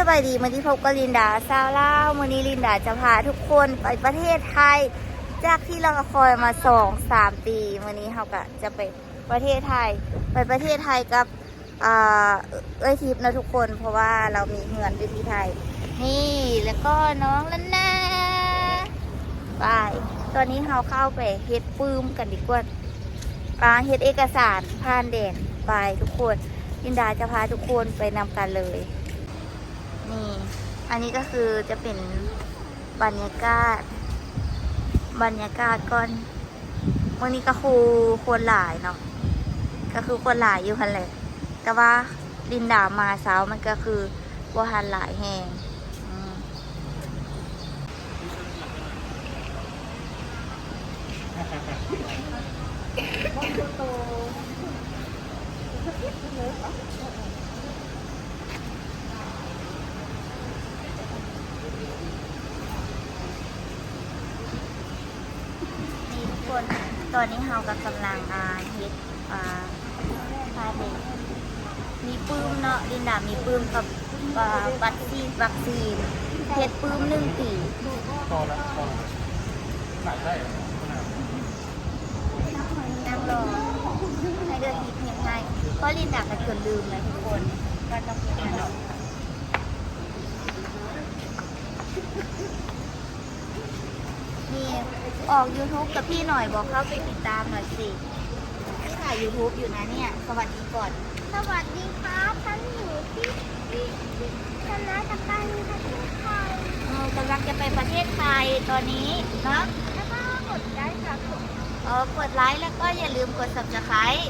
สบายดีมาที่พบกับลินดาซาล่าวันนี้ลินดาจะพาทุกคนไปประเทศไทย จากที่เราคอยมาสองสามปีวันนี้เราก็จะไปประเทศไทย ไปประเทศไทยกับเอ้ยทิพย์นะทุกคน เพราะว่าเรามีเงินไปที่ไทย นี่แล้วก็น้องละนนาไปตอนนี้เราเข้าไปเฮ็ดปื้มกันดีกว่าอ่าเฮ็ดเอกสารผ่านเด่นไปทุกคนลินดาจะพาทุกคนไปนำกันเลย นี่ อันนี้ก็คือจะเป็นบรรยากาศ บรรยากาศก่อนวันนี้ก็ครูคนหลายเนาะก็คือคนหลายอยู่คันเลยแต่ว่าดินดามาเช้ามันก็คือว่าหันหลายแหงอืมนี่ทุก คน ตอนนี้เฮากับกำลังอาเฮ็ดอ่าพาเด็กมีปื้มเนาะดินดามีปื้มกับอ่าวัคซีนวัคซีนเฮ็ดปื้มหนึ่งปีพอละพอละหลายได้เหรอนั่งรอให้เดินหยิบเห็นให้เพราะลินดาเป็นคนลืมเลยทุกคนก็ต้องเห็นเนาะนี่ ออก YouTube กับพี่หน่อยบอกเข้าไปติดตามหน่อยสิพี่ถ่าย YouTube อยู่นะเนี่ย สวัสดีก่อน สวัสดีครับฉันอยู่ที่ที่คณะจักรประเทศไทยเออกำลังจะไปประเทศไทยตอนนี้เนาะแล้วก็กดได้จากกดเออกดไลค์แล้วก็อย่าลืมกด subscribe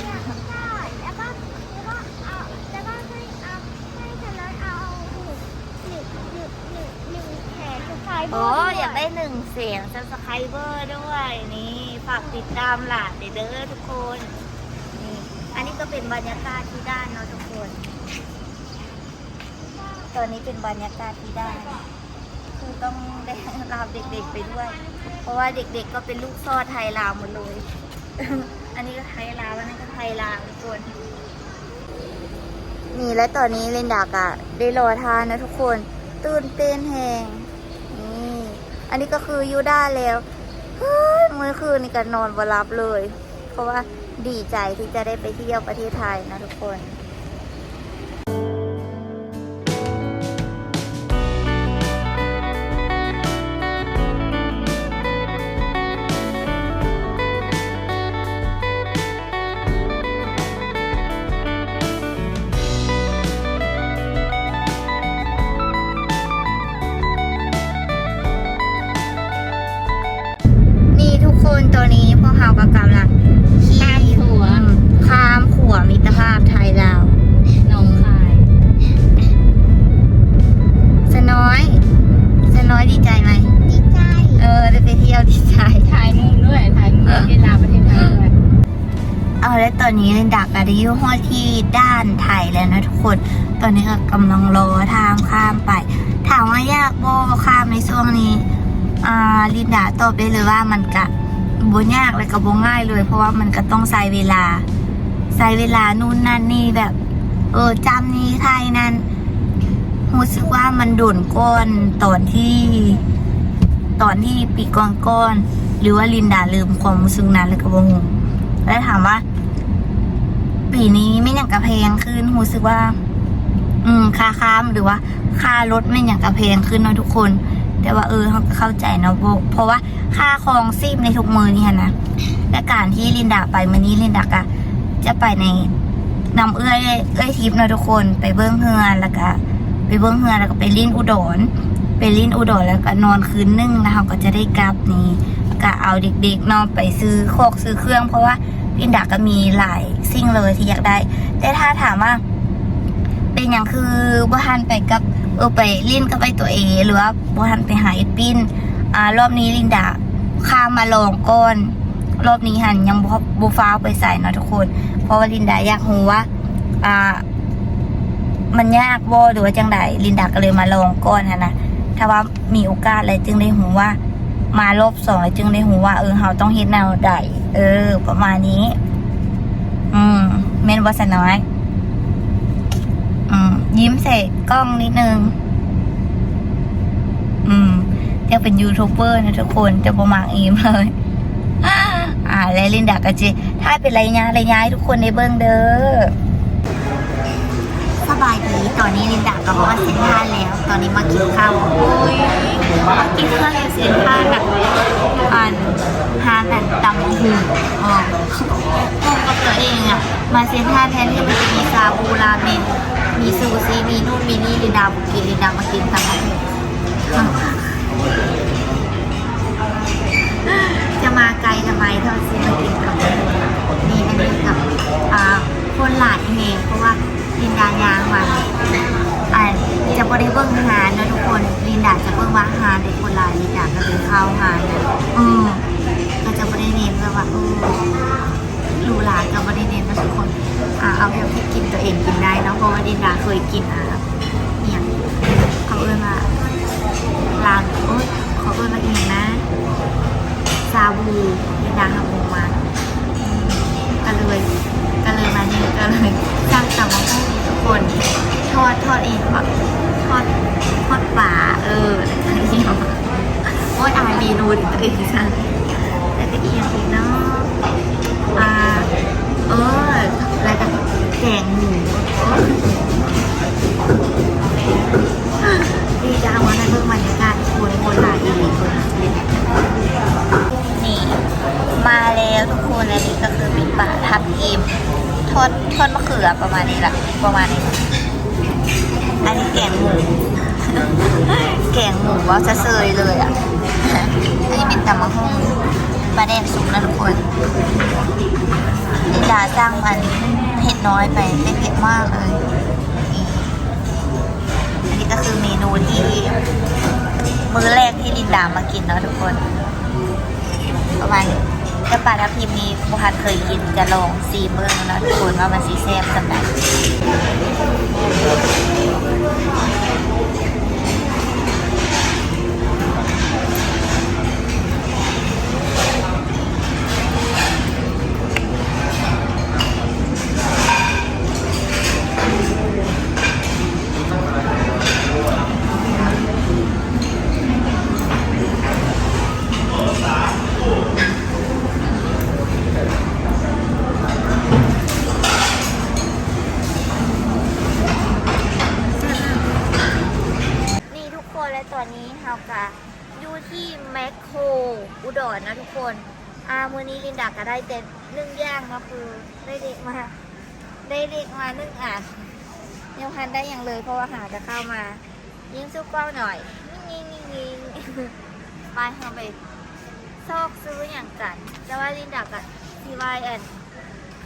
เนี่ยได้แล้วก็แล้วก็เอาแล้วก็ให้เอาให้คณะเอาหนึ่งหนึ่งหนึ่งหนึ่งหนึ่ง แขนสุดท้ายโอ้อยากได้หนึ่งเสียง subscriber ด้วยนี่ฝากติดตามหลานเด้อทุกคนนี่อันนี้ก็เป็นบรรยากาศที่ด้านเนาะทุกคนตอนนี้เป็นบรรยากาศที่ด้านคือต้องได้รับเด็กๆไปด้วย เพราะว่าเด็กๆก็เป็นลูกซ่อไทยลาวหมดเลย อันนี้ก็ไทยลาวอันนั้นก็ไทยลาวทุกคน นี่และตอนนี้เลนดากะได้รอทานนะทุกคน ตื่นเต้นแหง อันนี้ก็คือยูได้แล้วเมื่อคืนนี่ก็นอนบรับเลย เพราะว่าดีใจที่จะได้ไปเที่ยวประเทศไทยนะทุกคน คนตัวนี้พวกเราก็กำลังขี่ข้ามขัวอืมข้ามขัวมิตรภาพไทยลาวหนองคายสน้อยสน้อยดีใจไหมดีใจ เออได้ไปเที่ยวดีใจถ่ายมุมด้วยถ่ายมุมเวลาประเทศไทยด้วยเอาแล้วตอนนี้เรนดักอะได้อยุ่ฮอดที่ด้านไทยแล้วนะทุกคน ตอนนี้ก็กำลังรอทางข้ามไป ถามว่ายากโบข้ามในช่วงนี้อ่าลินดาตอบได้เลยว่ามันกะ บ่ยากเลยกับบ่ง่ายเลย เพราะว่ามันก็ต้องใช้เวลาใช้เวลานู่นนั่นนี่แบบ เออจำนี้ไทยนั้นรู้สึกว่ามันโดนก้อนตอนที่ ตอนที่ปีกอนก้อน หรือว่าลินดาลืมความรู้สึกนั้นเลยกับวงแล้วถามว่า ปีนี้ไม่อย่างกระเพงขึ้นรู้สึกว่า อืมค่าข้ามหรือว่า ค่ารถไม่อย่างกระเพงขึ้นเนาะทุกคน แต่ว่าเออเขาเข้าใจเนาะเพราะเพราะว่าค่าครองซีบในทุกมือนี่นะและการที่ลินดาไปมื่อนี้ลินดาก็จะไปในนำเอื้อยเอื้อยทิพย์นะทุกคนไปเบิ้งเฮือนแล้วก็ไปเบิ้งเฮือนแล้วก็ไปลิ้นอุดรไปลิ้นอุดรแล้วก็นอนคืนนึงนะคะก็จะได้กลับนี่ก็เอาเด็กๆนาะไปซื้อโคกซื้อเครื่อง เพราะว่าลินดาก็มีหลายสิ่งเลยที่อยากได้ แต่ถ้าถามว่า อย่างคือบ่ทันไปกับเออไปลิ้นกับไปตัวเอหรือว่าบ่ทันไปหาไอ้ปิ้นอ่ารอบนี้ลินดาข้ามมาลองก่อน รอบนี้หันยังบ่บ่ฟ้าวไปใส่เนาะทุกคน เพราะว่าลินดาอยากรู้ว่าอ่า มันยากบ่หรือว่าจังใดลินดาก็เลยมาลองก่อนหั้นนะถ้าว่ามีโอกาสอะไรจึงได้หูว่ามารอบสองแล้วจึงได้หูว่าเออเราต้องเฮ็ดแนวใดเออ ประมาณนี้ อืมเมนวัสน้อย ยิ้มใส่กล้องนิดนึง อืมจะเป็นยูทูบเบอร์นะทุกคนจะประมาณอีมเลยอ่าและลินดาก็จะถ้าเป็นไรยะไรย้ายทุกคนในเบิ้งเด้อสบายดีตอนนี้ลินดาก็มาเซ็นทรัลแล้ว ตอนนี้มากินข้าวโอ้ยมากินข้าวเซ็นทรัลแบบอันฮาแบบตำ หูอ๋องงกับตัวเองอะมาเซ็นทรัลแทนที่มันจะมีซาบูราเมน มีซูซีมีนู่นมีนี่ลินดาบุกินลินดามากินตำหูจะมาไกลทำไมเธอซื้อมากินกับนี่อันนี้กับอ่าคนหลายเมงเพราะว่าลินดายางมาอ่าจะบริเบิ้งหานะทุกคนลินดาจะเบิ้งว่าหาเด็กคนหลายลินดาก็เลยเข้าวหาอืม ก็จะบริเน้นแบบว่าเออหรูหรากับบริเน้นนะทุกคนอ่าเอาแบบที่กินตัวเองกินได้เนะเพราะว่าลินดาเคยกินอะเนี่ยเขาเอิ้นว่าร้านโอ๊ยเขาเอิ้นมาเองนะซาบูลินดาทำมาก็เลยก็เลยมานี่ก็เลยสร้างตำมะม่วงทุกคนทอดทอดเองปะทอดทอดปลาเออแล้วก็เยี่ยโอ้ยอานเมนูดิตัวเองจัง อ่าเออแล้วก็แกงหมูดีจะเอามาในเบื้องบรรยากาศคนคนหลายอีกคนนี่ มาแล้วทุกคนอันนี้ก็คือเป็นปลาทับทิมทอดทอดมะเขือประมาณนี้แหละประมาณนี้ อันนี้แกงหมูแกงหมูว่าจะ ปลาแดงสุกนะทุกคนลินดาสร้างมันเผ็ดน้อยไปไม่เผ็ดมากเลยอันนี้ก็คือเมนูที่มื้อแรกที่ลินดามากินเนาะทุกคนประมาณนี้แต่ปลาทับทิมนี้บุฮันเคยกินจะลองซีเบิ้งนะทุกคนว่ามันซีแซ่บสำหรับ อ่อนี้ลินดาก็ได้เต็มนึ่งย่างก็คือได้เด็กมา ได้เด็กมานึ่งอะยังพันได้อย่างเลยเพราะว่าหาจะเข้ามา ยิงซุปกล้องหน่อยยิงยิงยิงยิงไปเฮาไปซอกซื้ออย่างกันแต่ว่าลินดากับทีวายแอน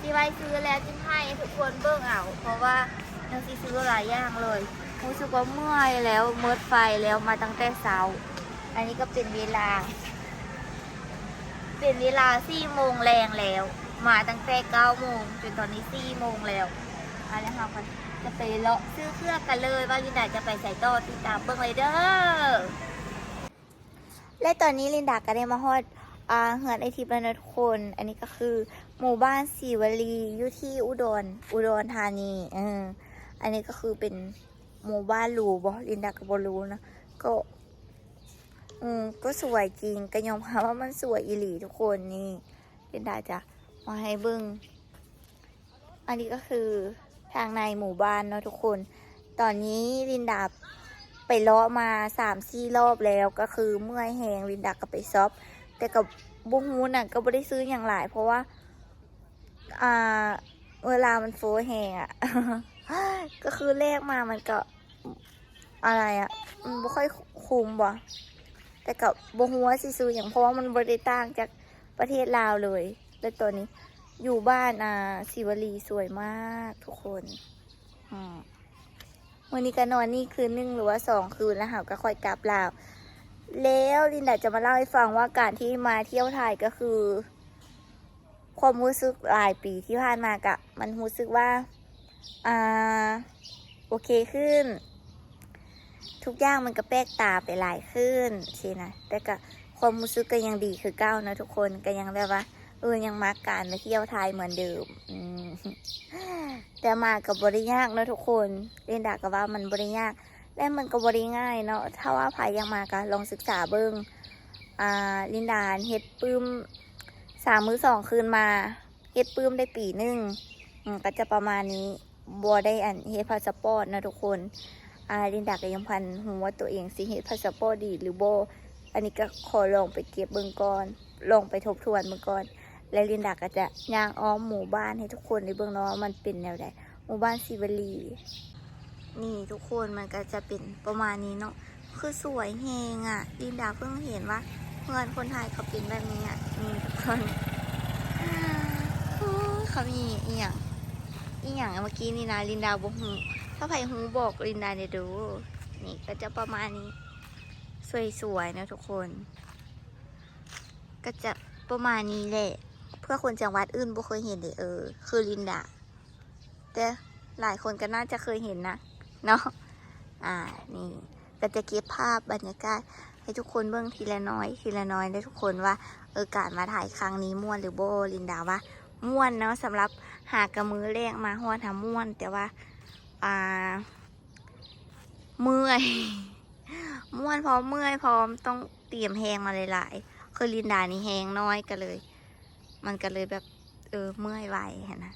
ทีวายซื้อแล้วจึงให้ทุกคนเบิ่งเอาเพราะว่ายังซื้อหลายอย่างเลยรู้สึกว่าเมื่อยแล้วเมิดไฟแล้วมาตั้งแต่เช้า อันนี้ก็เป็นเวลา เป็นเวลาสี่โมงแรงแล้ว มาตั้งแต่เก้าโมงจนตอนนี้สี่โมงแล้วอันนี้ค่ะก็จะไปเลาะซื้อเครื่องกันเลยว่าลินดาจะไปใส่ต่อติดตามเบิ่งเลยเด้อและตอนนี้ลินดาก็ได้มาฮอดอ่าเหือนไอทิพย์แล้วนะทุคน อันนี้ก็คือ หมู่บ้านสีวลีอยู่ที่อุดร อุดรธานีเอออันนี้ก็คือเป็นหมู่บ้านหรูบอลินดาก็บบรูนะ ก็ อืมก็สวยจริงก็ยอมรับว่ามันสวยอีหลีทุกคนนี่ลินดาจะมาให้เบิ้งอันนี้ก็คือทางในหมู่บ้านเนาะทุกคน ตอนนี้ลินดาไปเลาะมาสามสี่รอบแล้วก็คือเมื่อยแหงลินดาก็ไปซอฟแต่กับบุ้งฮูน่ะก็ไม่ได้ซื้ออย่างหลาย เพราะว่า อ่า เวลามันโฟแหงอะ ก็คือเลขมามันก็อะไรอะ มันไม่ค่อยคุ้มว่ะ แต่กับบหัวาสิซื้อย่างเพราะว่ามันบริต่างจากประเทศลาวเลย และตัวนี้อยู่บ้านอ่าศิวลีสวยมากทุกคนอืมวันนี้ก็นอนนี่คืนหนึ่งหรือว่าสองคืนแล้วค่ะก็ค่อยกลับลาว แล้วลินดาจะมาเล่าให้ฟังว่าการที่มาเที่ยวไทยก็คือ ความรู้สึกหลายปีที่ผ่านมากะ มันรู้สึกว่า อ่า โอเคขึ้น ทุกอย่างมันก็แปลกตาไปหลายขึ้นสินะแต่ก็ความรู้สึกก็ยังดีคือเก้านะทุกคนก็ยังแบบว่าเออยังมาการมาเที่ยวไทยเหมือนเดิมแต่มากับบริยากเนะทุกคนเรนดาก็ว่ามันบริยาก และมันก็บริง่ายเนาะถ้าว่าภายยังมาก็ลองศึกษาเบิงอ่าลินดาเฮ็ดปื้มสามมือสองคืนมาเฮ็ดปื้มได้ปีหนึ่งก็จะประมาณนี้บัวได้อันเฮ็ดพาสปอร์ตนะทุกคน อาลินดาก็ยังพันหัวาตัวเองสิเฮ็ดพาสปอร์ดีหรือโบ อันนี้ก็ขอลองไปเก็บเบิ่งก่อนลองไปทบทวนเบิ่งก่อน และลินดาก็จะย่างอ้อมหมู่บ้านให้ทุกคนได้เบิ่งนาะว่ามันเป็นแนวใดหมู่บ้านซิวลี นี่ทุกคนมันก็จะเป็นประมาณนี้เนาะคือสวยเฮงอะ่ะลินดาเพิ่งเห็นว่าเพื่อนคนไทยเขาเป็นแบบนี้อะ่ะนี่ทุกคนเขามีอีหยังอีหยังเมื่อกี้นี่นะลินดาบอกหู ถ้าไผ่หูบอกลินดาเนี่ยดู นี่ก็จะประมาณนี้ สวยๆนะทุกคน ก็จะประมาณนี้แหละ เพื่อคนจังหวัดอื่นบ่เคยเห็นเลยเออ คือลินดา แต่หลายคนก็น่าจะเคยเห็นนะ เนาะ อ่า นี่ก็จะเก็บภาพบรรยากาศให้ทุกคนเบิ่งทีละน้อย ทีละน้อยได้ทุกคนว่า เออการมาถ่ายครั้งนี้ม่วนหรือโบลินดาว่าม่วนเนาะสำหรับหากระมือแรกมาฮอดทำม่วน แต่ว่า อ่า เมื่อยม่วนพร้อมเมื่อยพร้อมต้องเตรียมแหงมาหลายๆคือลินดานี่แหงน้อยก็เลย มันก็เลยแบบ เออเมื่อยไวเห็นนะ